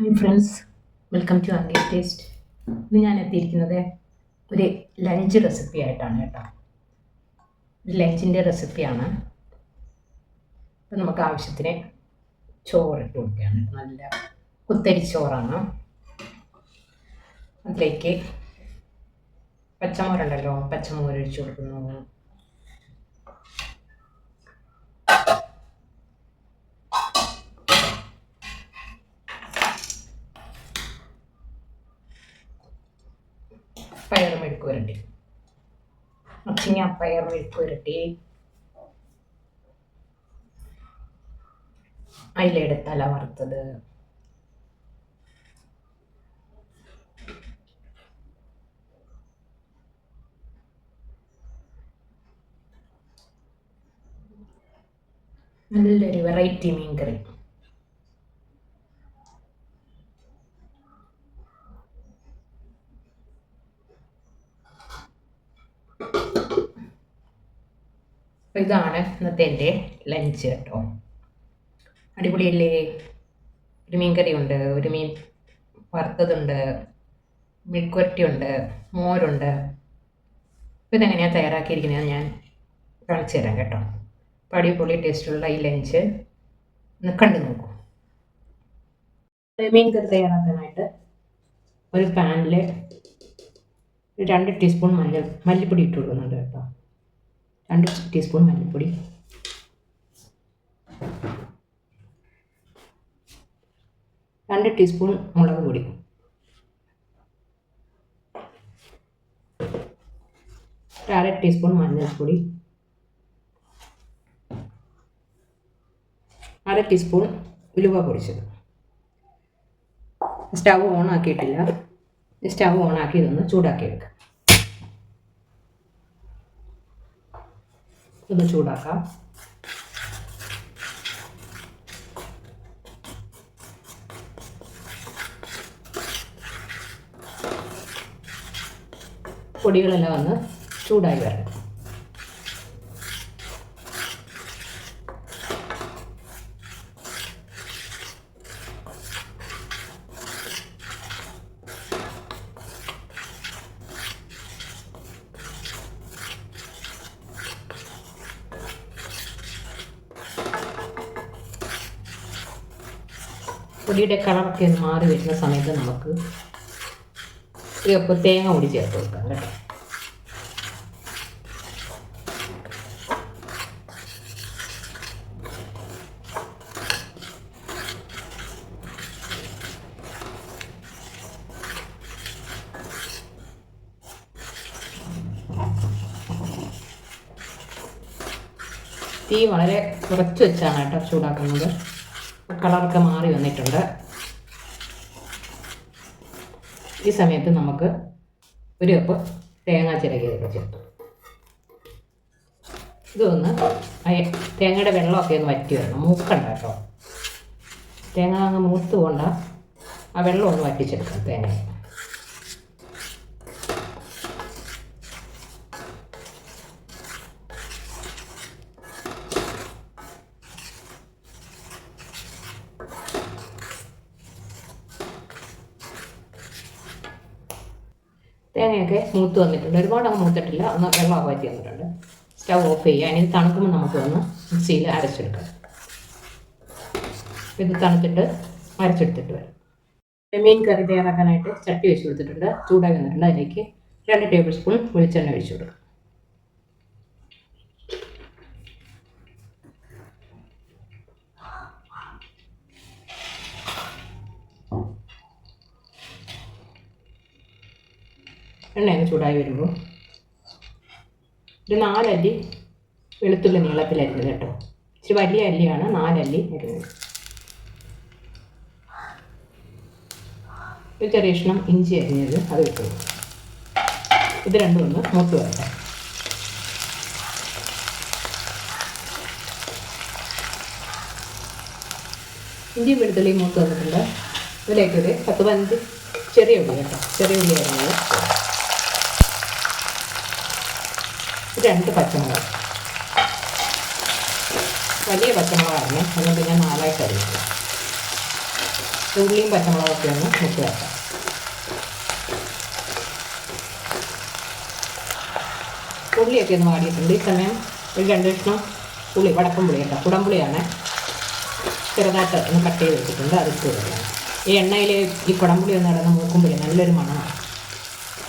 Hi friends welcome to അങ്കേ taste ഇന്ന് ഞാൻ എത്തിയിരിക്കുന്നത് ഒരു ലഞ്ച് റെസിപ്പി ആയിട്ടാണ് കേട്ടോ. ഒരു ലഞ്ചിന്റെ റെസിപ്പിയാണ് അപ്പം നമുക്ക് ആവശ്യത്തിന് ചോറിട്ട് കൊടുക്കുകയാണ് നല്ല കുത്തരി ചോറാണ്. അതിലേക്ക് പച്ചമോരുണ്ടല്ലോ. പച്ചമോരൊഴിച്ച് കൊടുക്കുന്നു. പയർ മെഴുക്ക് പുരട്ടി. മുച്ചിങ്ങ പയർ മെഴുക്ക് പുരട്ടി. അയിലയുടെ തല വറുത്തത്. നല്ലൊരു വെറൈറ്റി മീൻ കറി ഇതാണ് ഇന്നത്തെ എന്റെ ലഞ്ച് കേട്ടോ. അടിപൊളിയല്ലേ? ഒരു മീൻ ഉണ്ട് ഒരു മീൻ വറുത്തതുണ്ട് മെഴുക്കുവരട്ടിയുണ്ട് മോരുണ്ട്. അപ്പോൾ ഇതെങ്ങനെയാണ് തയ്യാറാക്കിയിരിക്കുന്നത് ഞാൻ കാണിച്ചു തരാം കേട്ടോ. അപ്പോൾ അടിപൊളി ടേസ്റ്റുള്ള ഈ ലഞ്ച് ഒന്ന് കണ്ടു നോക്കൂ. മീൻ കറി തയ്യാറാക്കാനായിട്ട് ഒരു പാനിൽ രണ്ട് ടീസ്പൂൺ മഞ്ഞൾ മല്ലിപ്പൊടി ഇട്ട് കൊടുക്കുന്നുണ്ട് കേട്ടോ. രണ്ട് ടീസ്പൂൺ മല്ലിപ്പൊടി. രണ്ട് ടീസ്പൂൺ മുളക് പൊടി. അര ടീസ്പൂൺ മഞ്ഞൾപ്പൊടി. അര ടീസ്പൂൺ ഉലുവ പൊടിച്ചത്. സ്റ്റവ് ഓണാക്കിയിട്ടില്ല സ്റ്റവ് ഓൺ ആക്കി ഇതൊന്ന് ചൂടാക്കി ഒന്ന് ചൂടാക്കാം. പൊടികളെല്ലാം ഒന്ന് ചൂടായി വരണം. പൊടിയുടെ കളറൊക്കെ ഒന്ന് മാറി വരുന്ന സമയത്ത് നമുക്ക് ഒരു കപ്പ് തേങ്ങ കൂടി ചേർത്ത് കൊടുക്കാം കേട്ടോ. തീ വളരെ കുറച്ച് വെച്ചാണ് കേട്ടോ ചൂടാക്കുന്നത്. കളറൊക്കെ മാറി വന്നിട്ടുണ്ട്. ഈ സമയത്ത് നമുക്ക് ഒരു കപ്പ് തേങ്ങ ചിരകിയതൊക്കെ ചേർത്തു. ഇതൊന്ന് തേങ്ങയുടെ വെള്ളമൊക്കെ ഒന്ന് വറ്റി വരണം. മൂക്കണ്ട കേട്ടോ. തേങ്ങ അങ്ങ് മൂത്ത് കൊണ്ട ആ വെള്ളം ഒന്ന് വറ്റിച്ചെടുക്കാം തേങ്ങ. മൂത്ത് വന്നിട്ടുണ്ട്. ഒരുപാട് അങ്ങ് മൂത്തിട്ടില്ല ഒന്ന് വെള്ളം വറ്റി വന്നിട്ടുണ്ട്. സ്റ്റവ് ഓഫ് ചെയ്യുക. ഇനി തണുക്കുമ്പോൾ നമുക്ക് ഒന്ന് മിക്സിയിൽ അരച്ചെടുക്കാം. ഇത് തണുത്തിട്ട് അരച്ചെടുത്തിട്ട് വരാം. മീൻ കറി തയ്യാറാക്കാനായിട്ട് ചട്ടി വെച്ച് കൊടുത്തിട്ടുണ്ട്. ചൂടായി വന്നിട്ടുണ്ട്. അതിലേക്ക് രണ്ട് ടേബിൾ സ്പൂൺ വെളിച്ചെണ്ണ ഒഴിച്ചു കൊടുക്കും. എണ്ണയൊന്ന് ചൂടായി വരുമ്പോൾ ഒരു നാലല്ലി വെളുത്തുള്ളി നീളത്തിലരിഞ്ഞത് കേട്ടോ. ഇച്ചിരി വലിയ അല്ലിയാണ് നാലല്ലി വരുന്നത് ഒരു ചെറിയ കഷ്ണം ഇഞ്ചി അരിഞ്ഞത് അത് ഇട്ടു. ഇത് രണ്ടും ഒന്ന് മൂത്ത് വരട്ടെ. ഇഞ്ചി വെളുത്തുള്ളി മൂത്ത് വന്നിട്ടുണ്ട്. ഇതിലേക്കൊരു പത്ത് പതിനഞ്ച് ചെറിയ ഉള്ളി കേട്ടോ. ചെറിയ ഉള്ളി അരിഞ്ഞത്. രണ്ട് പച്ചമുളക്. വലിയ പച്ചമുളകാണ്. അതുകൊണ്ട് ഞാൻ നാലായിട്ട് അറിയിക്കും ഉള്ളിയും പച്ചമുളകൊക്കെ ഒന്ന് മുക്കി വെക്കാം. ഉള്ളിയൊക്കെ ഒന്ന് വാടിയിട്ടുണ്ട്. ഈ സമയം ഒരു രണ്ട് കഷ്ണം പുളി വടക്കം പുളി കേട്ടോ. കുടംപുളിയാണ് ചെറുതായിട്ട് ഒന്ന് കട്ട് ചെയ്ത് വെച്ചിട്ടുണ്ട്. അത് ഇട്ട് കൊടുക്കണം ഈ എണ്ണയിൽ ഈ കുടംപുളി ഒന്ന് കിടന്ന് മൂക്കുമ്പോൾ നല്ലൊരു മണമാണ്.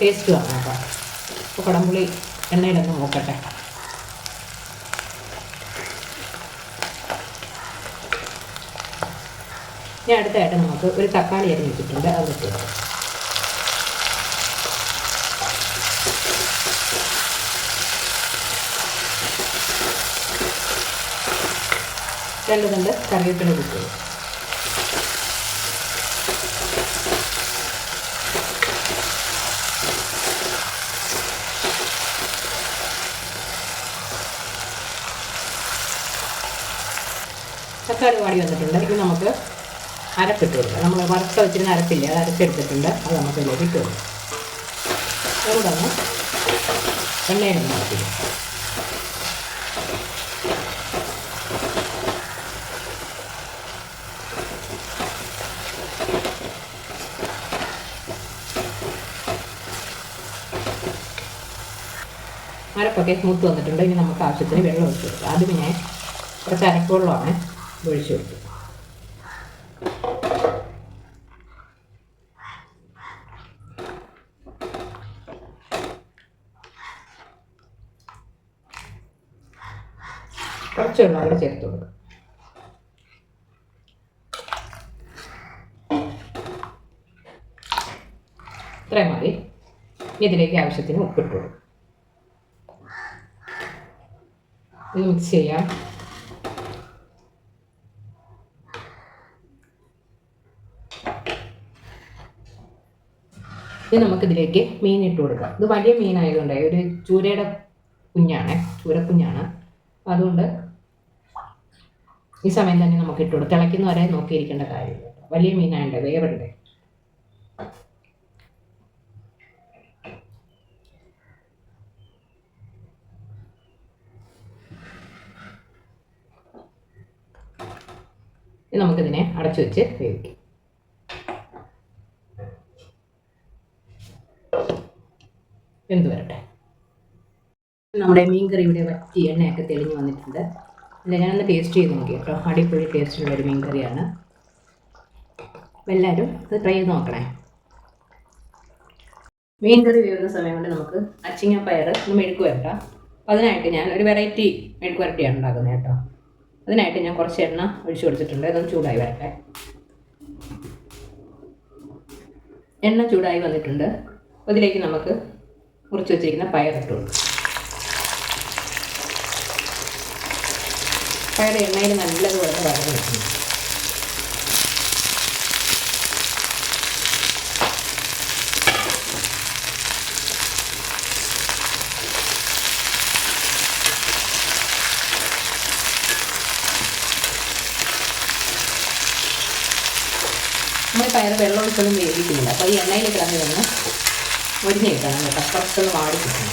ടേസ്റ്റ് വേണം കേട്ടോ. അപ്പോൾ കുടംപുളി എണ്ണയിലൊന്ന് നോക്കട്ടെ ഞാൻ അടുത്തായിട്ട് നമുക്ക് ഒരു തക്കാളി അരിഞ്ഞിട്ടുണ്ട് അത് ഇട്ട് രണ്ട് കണ്ട് കറിവേപ്പില കിട്ടും തക്കാളി വാടി വന്നിട്ടുണ്ട്. ഇത് നമുക്ക് അരപ്പിട്ട് നമ്മൾ വറുത്ത വെച്ചിരുന്ന അരപ്പില്ല അത് അരച്ചെടുത്തിട്ടുണ്ട്. അത് നമുക്ക് ഇതിലേക്ക് ഇട്ട് കൊടുക്കാം. അതുകൊണ്ടൊന്ന് എണ്ണയിൽ മാറ്റി അരപ്പൊക്കെ സ്മൂത്ത് വന്നിട്ടുണ്ട്. ഇനി നമുക്ക് ആവശ്യത്തിന് വെള്ളം ഒഴിച്ചു കൊടുക്കാം. ആദ്യം ഞാൻ കുറച്ച് അരപ്പ് വെള്ളമാണ് ഒഴിച്ച് കൊടുക്കുക കുറച്ച് വെള്ളം കൂടി ചേർത്ത് കൊടുക്കുക ഇത്രയും മതി. ഇതിലേക്ക് ആവശ്യത്തിന് ഉപ്പിട്ട് കൊടുക്കും. ഇത് മിക്സ് ചെയ്യാം. ഇനി നമുക്കിതിലേക്ക് മീൻ ഇട്ട് കൊടുക്കാം. ഇത് വലിയ മീനായതുകൊണ്ട് ഒരു ചൂരയുടെ കുഞ്ഞാണ് ചൂരക്കുഞ്ഞാണ്. അതുകൊണ്ട് ഈ സമയം തന്നെ നമുക്ക് ഇട്ട് കൊടുക്കാം. തിളയ്ക്കുന്ന വരെ നോക്കിയിരിക്കേണ്ട കാര്യമില്ല. വലിയ മീനായുണ്ട് വേവണ്ടേ? നമുക്കിതിനെ അടച്ചു വെച്ച് വേവിക്കാം എന്ത് വരട്ടെ നമ്മുടെ മീൻ കറി വറ്റി എണ്ണയൊക്കെ തെളിഞ്ഞു വന്നിട്ടുണ്ട്. അല്ല ഞാനൊന്ന് ടേസ്റ്റ് ചെയ്ത് നോക്കി. കേട്ടോ അടിപൊളി ടേസ്റ്റുള്ള ഒരു മീൻ കറിയാണ് എല്ലാവരും ഇത് ട്രൈ ചെയ്ത് നോക്കണേ. മീൻ കറി വേവുന്ന സമയം കൊണ്ട് നമുക്ക് അച്ചിങ്ങ പയർ ഒന്ന് മെഴുക്ക് വരട്ടാം. അതിനായിട്ട് ഞാൻ ഒരു വെറൈറ്റി മെഴുക്ക് വരട്ടിയാണ് ഉണ്ടാക്കുന്നത് കേട്ടോ. അതിനായിട്ട് ഞാൻ കുറച്ച് എണ്ണ ഒഴിച്ചു കൊടുത്തിട്ടുണ്ട്. അതൊന്ന് ചൂടായി വരട്ടെ. എണ്ണ ചൂടായി വന്നിട്ടുണ്ട്. അതിലേക്ക് നമുക്ക് മുറിച്ച് വെച്ചിരിക്കുന്ന പയർ ഇട്ട് കൊടുക്കും. പയർ എണ്ണയിൽ നല്ലതുപോലെ വരവ് വെക്കുന്നു നമ്മൾ പയർ വെള്ളം ഒഴിച്ചൊന്നും വേവിക്കുന്നില്ല. അപ്പോൾ ഈ എണ്ണയിൽ കിടന്ന് നിന്ന് മുരിഞ്ഞ് കിട്ടണം കേട്ടോ. കുറച്ചൊന്ന് വാടി കിട്ടണം.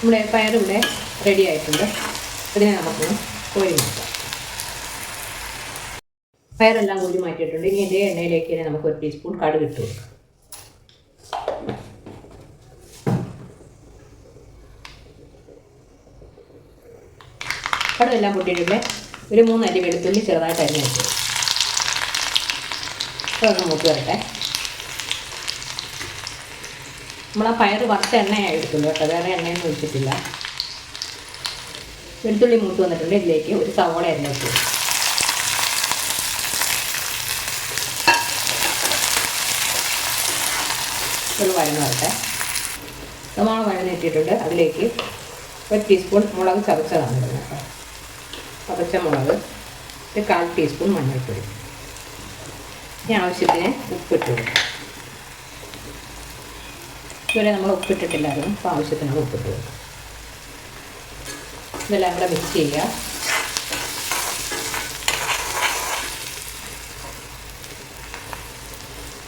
നമ്മുടെ പയറും ഇവിടെ റെഡി ആയിട്ടുണ്ട്. ഇതിനെ നമുക്ക് കോരി മാറ്റാം പയറെല്ലാം കോരി മാറ്റിയിട്ടുണ്ട്. ഇനി ഇതേ എണ്ണയിലേക്ക് തന്നെ നമുക്ക് ഒരു ടീസ്പൂൺ കടുക് ഇട്ട് കൊടുക്കാം. കടുകെല്ലാം പൊട്ടിയിട്ടില്ലേ ഒരു മൂന്ന് അരി വെളുത്തുള്ളി ചെറുതായിട്ട് അരിഞ്ഞു വെച്ചു അതൊന്ന് മൂത്ത് വരട്ടെ. നമ്മൾ ആ പയർ വറുത്ത എണ്ണയാണ് എടുക്കുന്നത് കേട്ടോ. വേറെ എണ്ണയൊന്നും ഒഴിച്ചിട്ടില്ല. വെളുത്തുള്ളി മൂത്ത് വന്നിട്ടുണ്ട്. ഇതിലേക്ക് ഒരു സവോള എണ്ണ ഒരു വഴന്ന് വരട്ടെ. സവാള വഴന്നിട്ടിട്ടുണ്ട് അതിലേക്ക് ഒരു ടീസ്പൂൺ മുളക് ചതച്ചതാണ് കേട്ടോ. പതച്ച മുളക് ഒരു കാൽ ടീസ്പൂൺ മഞ്ഞൾപ്പൊടി. ഇനി ആവശ്യത്തിന് ഉപ്പിട്ട് ഇതുവരെ നമ്മൾ ഉപ്പിട്ടിട്ടില്ലായിരുന്നു. അപ്പോൾ ആവശ്യത്തിനുള്ള ഉപ്പിട്ട് കൊടുക്കും. ഇതെല്ലാം കൂടെ മിക്സ് ചെയ്യുക.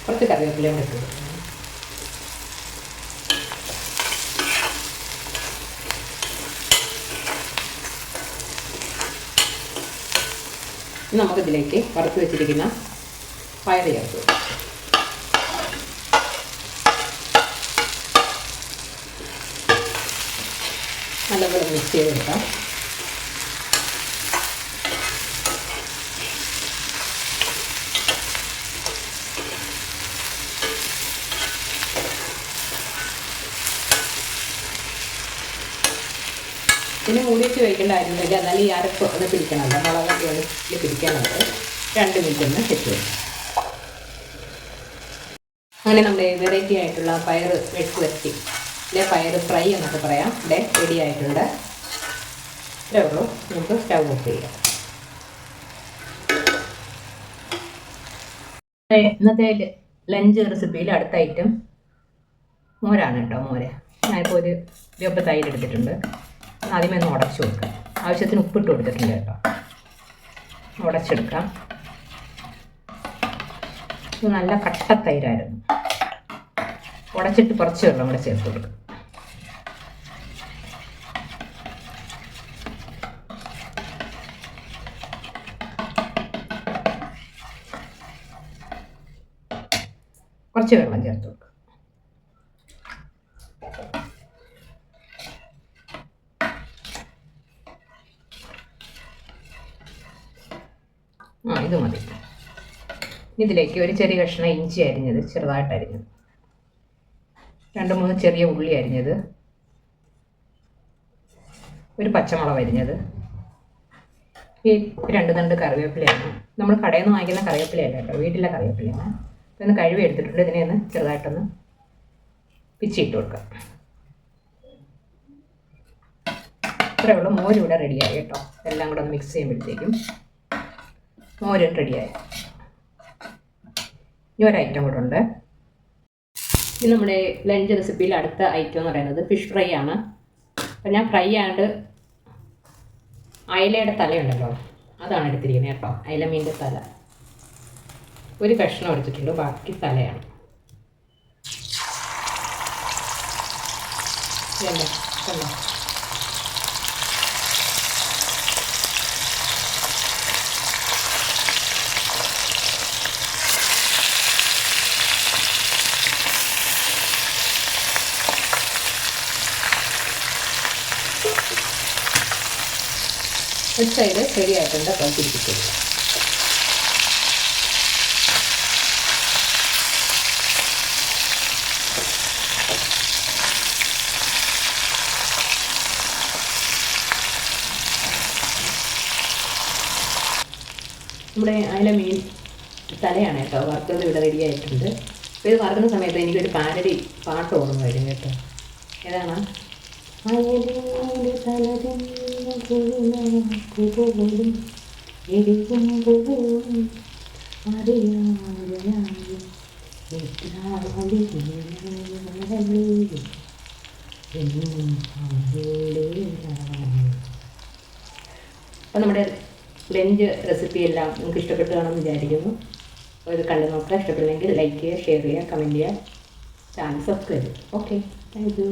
കുറച്ച് കറിവേപ്പില കൂടെ ഇട്ടു നമുക്കിതിലേക്ക് വറുത്ത് വെച്ചിരിക്കുന്ന പയർ ചേർത്ത് നല്ലപോലെ മിക്സ് ചെയ്തെടുക്കാം. പിന്നെ മൂടിയിട്ട് വെക്കേണ്ട വയ്ക്കേണ്ട എന്നാൽ ഈ അരപ്പ് ഒന്ന് പിടിക്കണമല്ലോ. മുളകൊക്കെ ഒന്ന് പിടിക്കാനുള്ളത് രണ്ട് മിനിറ്റ് ഒന്ന് വെച്ച് ചെയ്യാം. അങ്ങനെ നമ്മുടെ വെറൈറ്റി ആയിട്ടുള്ള പയർ വെട്ടി. വരട്ടി അല്ലെ പയർ ഫ്രൈ എന്നൊക്കെ പറയാം. ഇവിടെ റെഡി ആയിട്ടുണ്ട്. ഇത്രേ ഉള്ളൂ. നമുക്ക് സ്റ്റവ് ഓഫ് ചെയ്യാം. ഇന്നത്തെ ലഞ്ച് റെസിപ്പിയിൽ അടുത്ത ഐറ്റം മോരാണ് കേട്ടോ മോര്. ഞാനിപ്പോൾ ഒരു ഇരുപത് തൈര് എടുത്തിട്ടുണ്ട്. ആദ്യമേ ഒന്ന് ഉടച്ചു കൊടുക്കാം. ആവശ്യത്തിന് ഉപ്പിട്ട് കൊടുത്തിട്ടുണ്ട് കേട്ടോ. ഉടച്ചെടുക്കാം. ഇത് നല്ല കട്ട തൈരായിരുന്നു. ഉടച്ചിട്ട് കുറച്ച് വെള്ളം കൂടെ ചേർത്ത് കൊടുക്കും. കുറച്ച് വെള്ളം ചേർത്ത് കൊടുക്കുക ആ ഇത് മതി. ഇതിലേക്ക് ഒരു ചെറിയ കഷ്ണം ഇഞ്ചി അരിഞ്ഞത് ചെറുതായിട്ട് അരിഞ്ഞത്. രണ്ട് മൂന്ന് ചെറിയ ഉള്ളി അരിഞ്ഞത്. ഒരു പച്ചമുളക് അരിഞ്ഞത്. ഈ രണ്ട് തണ്ട് കറിവേപ്പിലയാണ്. നമ്മൾ കടയിൽ നിന്ന് വാങ്ങിക്കുന്ന കറിവേപ്പിലയല്ല കേട്ടോ വീട്ടിലെ കറിവേപ്പിലയാണ്. ഇതൊന്ന് കഴുകി എടുത്തിട്ടുണ്ട്. ഇതിനെ ഒന്ന് ചെറുതായിട്ടൊന്ന് പിച്ചിട്ട് കൊടുക്കാം. ഇത്രയേ ഉള്ളൂ. മോര് ഇവിടെ റെഡിയായി കേട്ടോ. എല്ലാം കൂടെ ഒന്ന് മിക്സ് ചെയ്യുമ്പോഴത്തേക്കും മോര് റെഡിയായി ഇനി ഒരു ഐറ്റം കൂടെ ഉണ്ട്. ഇനി നമ്മുടെ ലഞ്ച് റെസിപ്പിയിൽ അടുത്ത ഐറ്റം എന്ന് പറയുന്നത് ഫിഷ് ഫ്രൈ ആണ്. അപ്പം ഞാൻ ഫ്രൈ ആയിട്ട് അയലയുടെ തലയുണ്ടല്ലോ. അതാണ് എടുത്തിരിക്കുന്നത് കേട്ടോ. അയല മീന്റെ തല. ഒരു കഷ്ണം എടുത്തിട്ടുണ്ട് ബാക്കി തലയാണ്. ഒരു സൈഡ് ശരിയായിട്ടുണ്ട് അപ്പം തിരിച്ചിട്ടില്ല നമ്മുടെ അതിലെ മീൻ തലയാണ് കേട്ടോ. വറുത്തത് ഇവിടെ റെഡി ആയിട്ടുണ്ട്. അപ്പോൾ ഇത് വറുക്കുന്ന സമയത്ത് എനിക്കൊരു പാരഡി പാട്ട് ഓർമ്മ വരും കേട്ടോ. ഏതാണ്? അപ്പം നമ്മുടെ ലഞ്ച് റെസിപ്പി എല്ലാം നിങ്ങൾക്ക് ഇഷ്ടപ്പെട്ടു കാണുമെന്ന് വിചാരിക്കുന്നു. ഇത് കണ്ടു നോക്കുക ഇഷ്ടപ്പെട്ടില്ലെങ്കിൽ ലൈക്ക് ചെയ്യുക ഷെയർ ചെയ്യുക കമന്റ് ചെയ്യുക channel subscribe okay thank you